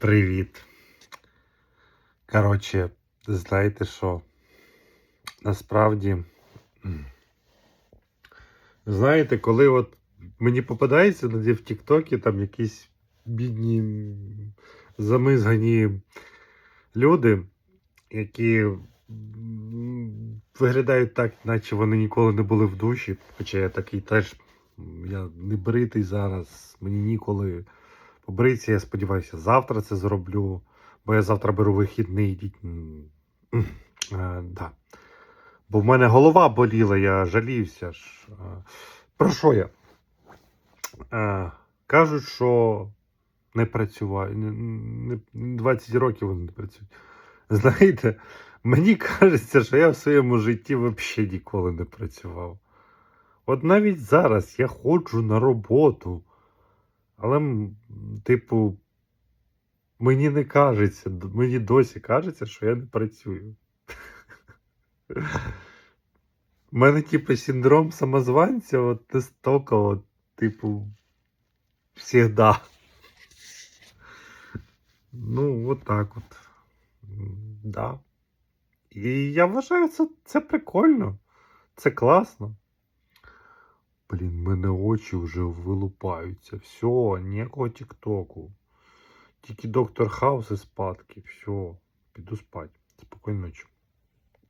Привіт. Коротше, знаєте що? Насправді. Знаєте, коли от мені попадається в Тіктокі там якісь бідні, замизгані люди, які виглядають так, наче вони ніколи не були в душі. Хоча я такий теж, я не бритий зараз, мені ніколи побритися, я сподіваюся, завтра це зроблю, бо я завтра беру вихідний. е, да. Бо в мене голова боліла, я жалівся. ж. Е, Про що я? Е, Кажуть, що не працюваю. Не, не, 20 років вони не працюють. Знаєте, мені кажеться, що я в своєму житті взагалі ніколи не працював. От навіть зараз я ходжу на роботу. Але, типу, мені не кажеться, мені досі кажеться, що я не працюю. У мене, типу, синдром самозванця, от настільки, от, типу, всегда. Ну, от так от. Да. І я вважаю, це, це прикольно. Це класно. Блін, мене очі вже вилупаються. Все, ніякого тіктоку. Тільки доктор Хаус і спадки. Все, піду спать. Спокійної ночі.